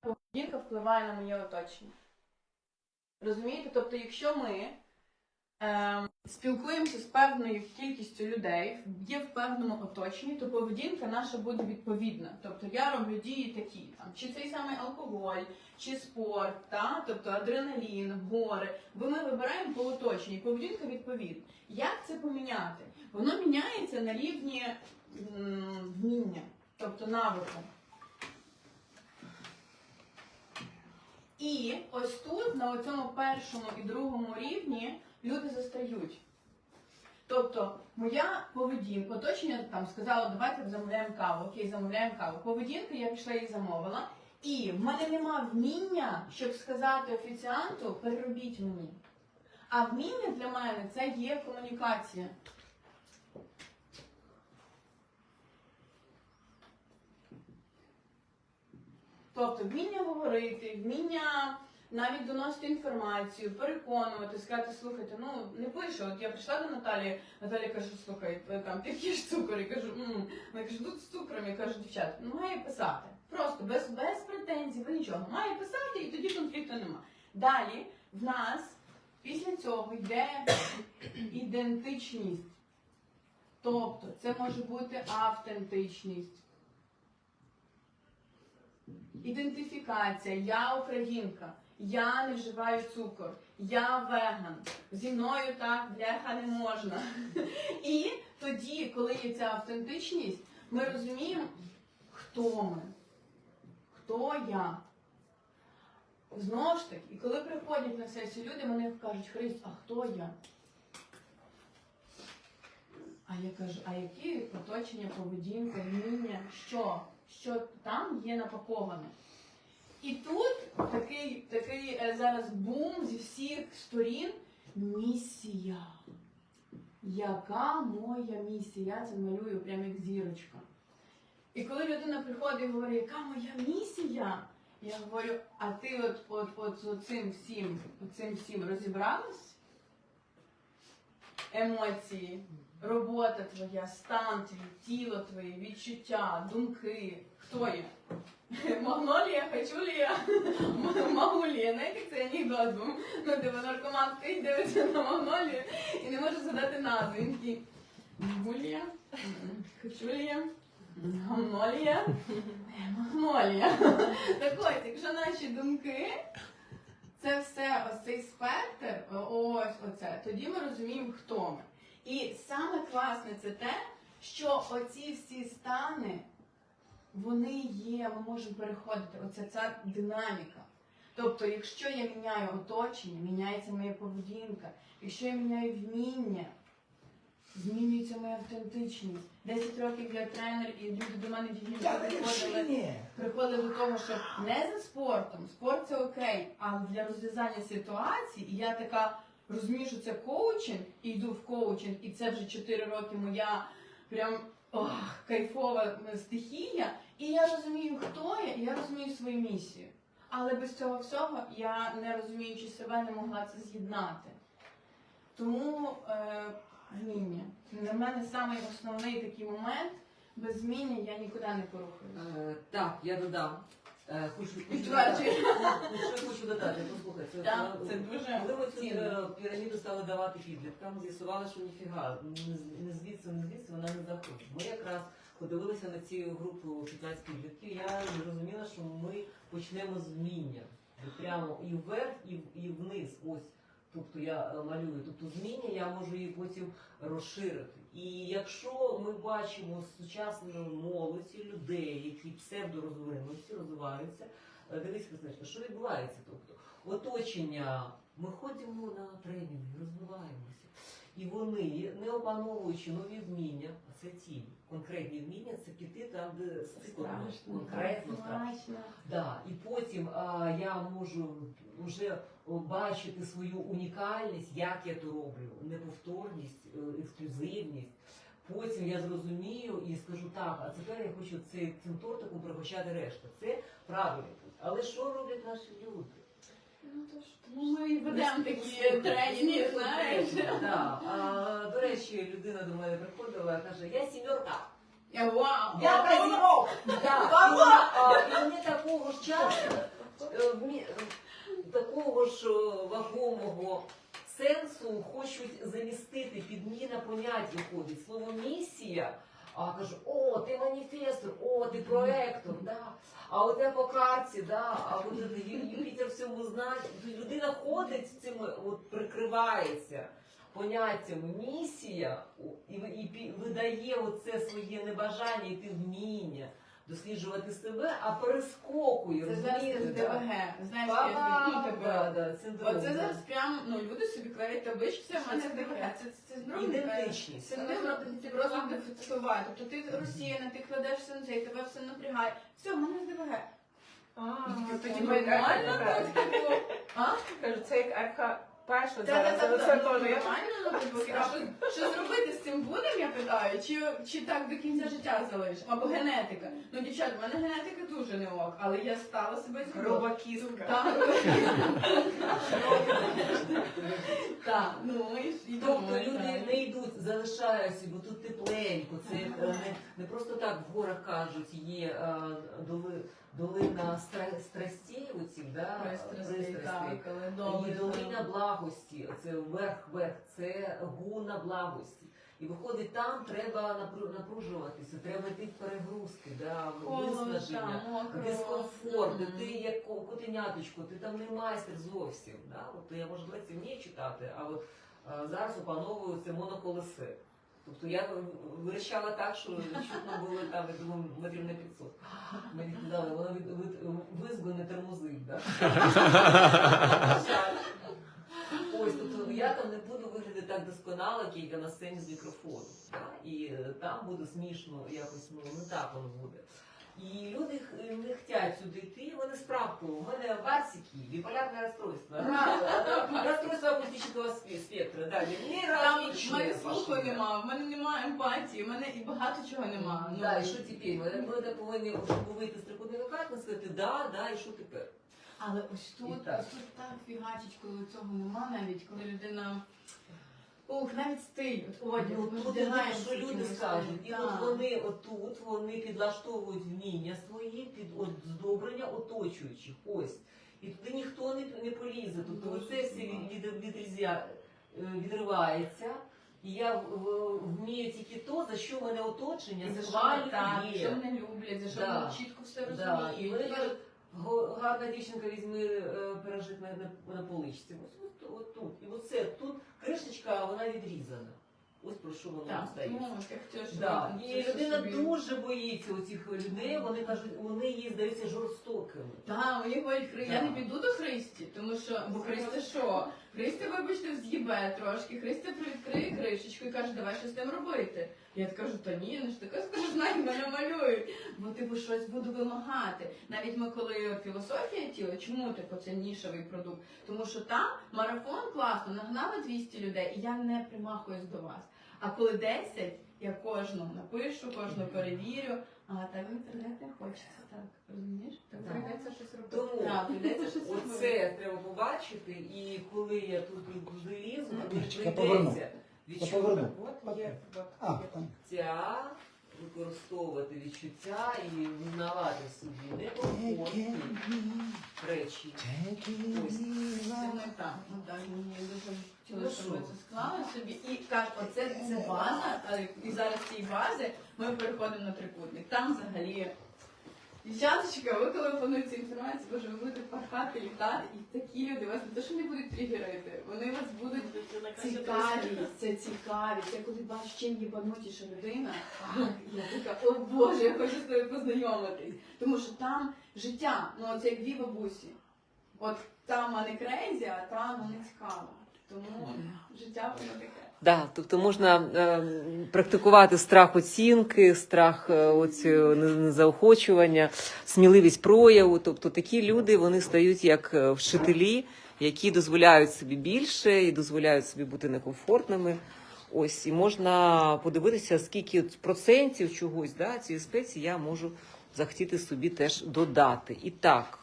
поведінка впливає на моє оточення. Розумієте? Тобто, якщо ми ем, спілкуємося з певною кількістю людей, є в певному оточенні, то поведінка наша буде відповідна. Тобто я роблю дії такі, там, чи цей самий алкоголь, чи спорт, та? тобто адреналін, гори, бо ми вибираємо по оточенню, і поведінка відповідна. Як це поміняти? Воно міняється на рівні вміння, тобто навику. І ось тут, на цьому першому і другому рівні, люди застають. Тобто, моя поведінка, оточення там сказало, давайте замовляємо каву. Окей, замовляємо каву. Поведінка, я пішла і замовила. І в мене нема вміння, щоб сказати офіціанту, переробіть мені. А вміння для мене це є комунікація. Тобто вміння говорити, вміння навіть доносити інформацію, переконувати, сказати, слухайте, ну не пише. От я прийшла до Наталі, Наталя каже, слухай, е, там ти п'єш цукор, я кажу, м Вона каже, тут з цукром, я кажу, дівчата, ну має писати. Просто без, без претензій, без нічого. Має писати, і тоді конфлікту нема. Далі в нас після цього йде ідентичність. Тобто це може бути автентичність. Ідентифікація, я українка, я не вживаю цукор, я веган, зі мною так бляха не можна. І тоді, коли є ця автентичність, ми розуміємо, хто ми, хто я. Знову ж таки, і коли приходять на сесію люди, вони кажуть, Христ, а хто я? А я кажу, а які оточення, поведінка, вміння, що? Що там є напаковане? І тут такий, такий е, зараз бум зі всіх сторін. Місія. Яка моя місія? Я це малюю прямо як зірочка. І коли людина приходить і говорить, яка моя місія? Я говорю, а ти от, от, от з цим всім, цим всім розібралась? Емоції, робота твоя, стан твій, тіло твоє, відчуття, думки. Хто я? Магнолія, Хачулія, Магулія. Знаєте, це анекдот був. Ну, де наркоман стоїть, дивиться на Магнолію і не може задати назву. Він такий Магулія, Хачулія, Магнолія, Магнолія. Так ось, якщо наші думки, це все, ось цей спектр, ось оце, тоді ми розуміємо, хто ми. І саме класне це те, що оці всі стани, вони є, ми можемо переходити. Оце ця динаміка. Тобто, якщо я міняю оточення, міняється моя поведінка. Якщо я міняю вміння, змінюється моя автентичність. 10 років я тренер, і люди до мене дівчата приходили приходили до того, що не за спортом, спорт це окей, а для розв'язання ситуації, і я така розумію, що це коучинг, і йду в коучинг, і це вже 4 роки моя прям ох, кайфова стихія. І я розумію, хто я, і я розумію свою місію. Але без цього всього я, не розуміючи себе, не могла це з'єднати. Тому е, вміння. Для мене самий основний такий момент. Без зміння я нікуди не порухаюся. Е, Так, я додам. Е, Хочу, Підтверджую. додати. Що хочу додати? Послухай, це, Так, е, це дуже Можливо, цінно. е, піраміду стали давати підліткам, з'ясували, що ніфіга, не з- не звідси, не звідси вона не заходить. Ми якраз подивилися на цю групу 15 підлітків, я зрозуміла, що ми почнемо з вміння. Прямо і вверх, і, в- і вниз. Ось. Тобто я е, малюю. Тобто зміння я можу її потім розширити. І якщо ми бачимо сучасну молодь, людей, які псевдорозвинуті, розвиваються, е, дивись, Христиночка, що відбувається? Тобто оточення, ми ходимо на тренінги, розвиваємося. І вони, не опановуючи нові вміння, а це ті конкретні вміння, це піти там, де конкретно страшно. страшно. Да, і потім а, я можу вже бачити свою унікальність, як я то роблю, неповторність, е, ексклюзивність. Потім я зрозумію і скажу так, а тепер я хочу цей, цим тортиком пригощати решта. Це правильний путь. Але що роблять наші люди? Ну, то ж, тому ми ведемо такі тренінги, знаєш. Да. А, до речі, людина до мене приходила і каже, я сімерка. Я вау! Я казі- Да, і, а, і вони такого ж часу такого ж е, вагомого сенсу хочуть замістити підміна понять виходить. Слово місія. А кажу, о, ти маніфестор, о, ти проектор, да. А от я по карті, да, а от Юпітер всьому знає. Людина ходить цим, от прикривається поняттям місія і, ви- і видає оце своє небажання і ти вміння досліджувати себе, а перескокує. Це зараз розумієте, да? ДВГ. Знаєш, я Да, тебе. да, синдром, Оце да. зараз прям, ну, люди собі клеять таблички, це в мене ДВГ. Це, це здорово. Ідентичність. Це не просто дефектувати. Тобто ти росіяна, ти кладеш все на це, тебе все напрягає. Все, в мене з ДВГ. А, Тоді нормально, так. так, а? Кажу, це як перша Та, зараз, але це теж я що, зробити з цим будемо, я питаю, чи, чи так до кінця життя залиш? Або генетика. Ну, дівчат, в мене генетика дуже не ок, але я стала себе зробити. груба кістка. Так, ну і, і йдуть, залишаються, бо тут тепленько. Це е, не, не просто так в горах кажуть, є е, доли, долина стра- страстей, оцих, да, Пристрастей, так, але І долина благості, це верх-верх, це гуна благості. І виходить, там треба напру- напружуватися, треба йти в перегрузки, да, виснаження, дискомфорт, Мгм. ти як ко- котеняточко, ти там не майстер зовсім. Да? От я може лекції вмію читати, а от а, зараз опановую це моноколесе. Тобто я вирішала так, що чутно було там, я думаю, метрів на 500. Мені казали, воно від, від, визгу не. Да? Ось, тобто я там не буду виглядати так досконало, як я на сцені з мікрофоном. Да? І е, там буде смішно якось, ну не так воно буде. І люди не хочуть сюди йти, вони справку. У мене барсики, біполярне розстройство. Розстройство акустичного спе- спектра. Да, Там в мене слуху нема, в мене немає емпатії, в мене і багато чого нема. Ну, Да, і що тепер? Ми, ми повинні, вийти з трикутної локації, сказати, да, да, і що тепер? Але ось тут, ось тут так фігачить, коли цього нема навіть, коли людина. Ух, навіть стиль, от одяг, Ну, тут вдягаємося що люди скажуть, і от вони отут, вони підлаштовують вміння свої під от здобрення оточуючих. Ось. І туди ніхто не, не полізе. Тобто оце все від, від, відрізя- е, відривається. І я в- в- вмію тільки то, за що мене оточення за що так, схвалює. що мене люблять, за що Да. вони чітко все Да, і вони Я- кажуть, «Го- гарна дівчинка візьми пережити на, на, на поличці. Ось, от, тут. І оце тут кришечка, вона відрізана. Ось про що воно Так, стає. щоб Да. І людина собі- дуже боїться оцих людей. Вони кажуть, вони їй здаються жорстокими. Так, мені говорять, я Да. не піду до Христі, тому що, бо Христи що? Христя, вибачте, вз'їбе трошки, Христя привідкриє кришечку і каже, давай щось з тим робити. Я кажу, та ні, не ж така скажу, мене малюють, бо типу щось буду вимагати. Навіть ми коли філософія тіла, чому типу це нішевий продукт? Тому що там марафон класно, нагнали 200 людей, і я не примахуюсь до вас. А коли 10, я кожну напишу, кожну перевірю, а так інтернет не хочеться так. Розумієш? Так Да. прийдеться щось робити. Тому Так, прийдеться щось робити. оце треба побачити, і коли я тут залізу, мені Я поверну. прийдеться поверну. От є, А, там. відчуття, використовувати відчуття і визнавати собі некомфортні речі. Ось. Це ми так, ну так, мені дуже Хотілося, щоб ви це склали собі. І кажуть, оце це база, але і зараз з цієї бази ми переходимо на трикутник. Там взагалі. Дівчаточка, ви коли плануєте інформацію, боже, ви будете пархати, літати, і такі люди вас не те, що не будуть тригерити, вони вас будуть цікаві, це цікаві. Це коли бачиш, чим їбанутіша людина, я така, о Боже, я хочу з тобою познайомитись. Тому що там життя, ну це як дві бабусі. От там вона не крейзі, а там вона цікава. Тому життя воно таке. Да, тобто можна е, практикувати страх оцінки, страх е, оцю, не- незаохочування, сміливість прояву. Тобто такі люди вони стають як е, вчителі, які дозволяють собі більше і дозволяють собі бути некомфортними. Ось і можна подивитися, скільки процентів чогось да, цієї спеції я можу захотіти собі теж додати. І так,